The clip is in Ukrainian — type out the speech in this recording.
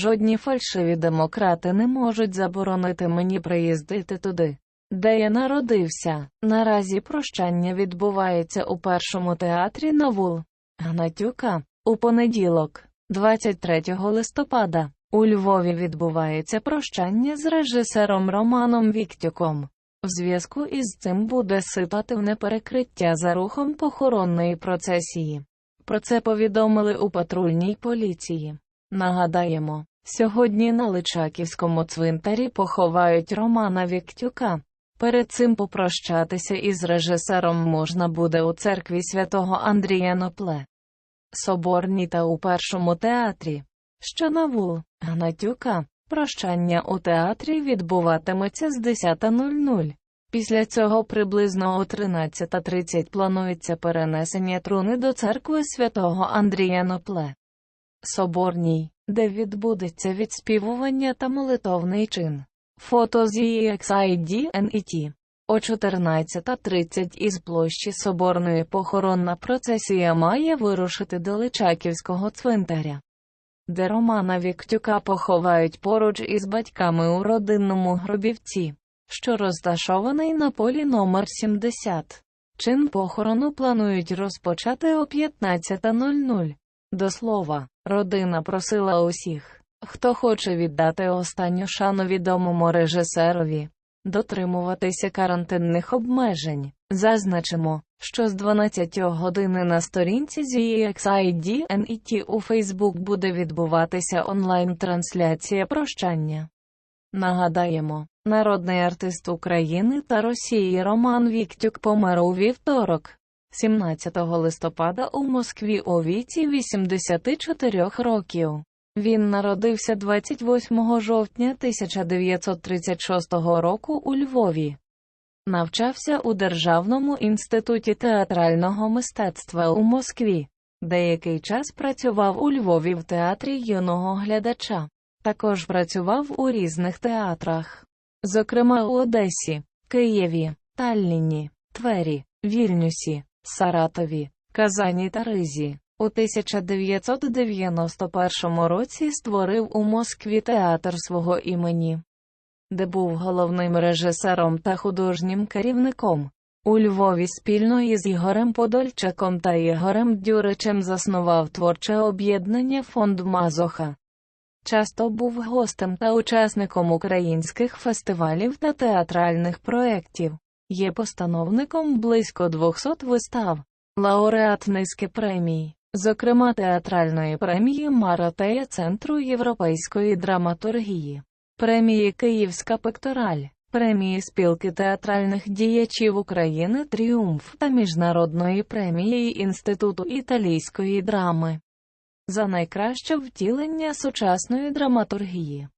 Жодні фальшиві демократи не можуть заборонити мені приїздити туди, де я народився. Наразі прощання відбувається у першому театрі на вул. Гнатюка. У понеділок, 23 листопада, у Львові відбувається прощання з режисером Романом Віктюком. В зв'язку із цим буде ситуативне перекриття за рухом похоронної процесії. Про це повідомили у патрульній поліції. Нагадаємо, сьогодні на Личаківському цвинтарі поховають Романа Віктюка. Перед цим попрощатися із режисером можна буде у церкві святого Андрія Нопле. Соборній та у першому театрі. Що на вул, Гнатюка, прощання у театрі відбуватиметься з 10.00. Після цього приблизно о 13.30 планується перенесення труни до церкви святого Андрія Нопле. Соборній, де відбудеться відспівування та молитовний чин. Фото з EXID NET. О 14.30 із площі Соборної похоронна процесія має вирушити до Личаківського цвинтаря, де Романа Віктюка поховають поруч із батьками у родинному гробівці, що розташований на полі номер 70. Чин похорону планують розпочати о 15.00. До слова, родина просила усіх, хто хоче віддати останню шану відомому режисерові, дотримуватися карантинних обмежень. Зазначимо, що з 12 години на сторінці ZXID NET у Facebook буде відбуватися онлайн-трансляція прощання. Нагадаємо, народний артист України та Росії Роман Віктюк помер у вівторок. 17 листопада у Москві у віці 84 років. Він народився 28 жовтня 1936 року у Львові. Навчався у Державному інституті театрального мистецтва у Москві. Деякий час працював у Львові в театрі юного глядача. Також працював у різних театрах, зокрема у Одесі, Києві, Талліні, Твері, Вільнюсі, Саратові, Казані та Ризі. У 1991 році створив у Москві театр свого імені, де був головним режисером та художнім керівником. У Львові спільно із Ігорем Подольчаком та Ігорем Дюричем заснував творче об'єднання Фонд Мазоха. Часто був гостем та учасником українських фестивалів та театральних проєктів. Є постановником близько 200 вистав, лауреат низки премій, зокрема театральної премії Маратея Центру європейської драматургії, премії Київська пектораль, премії спілки театральних діячів України Тріумф та міжнародної премії Інституту італійської драми за найкраще втілення сучасної драматургії.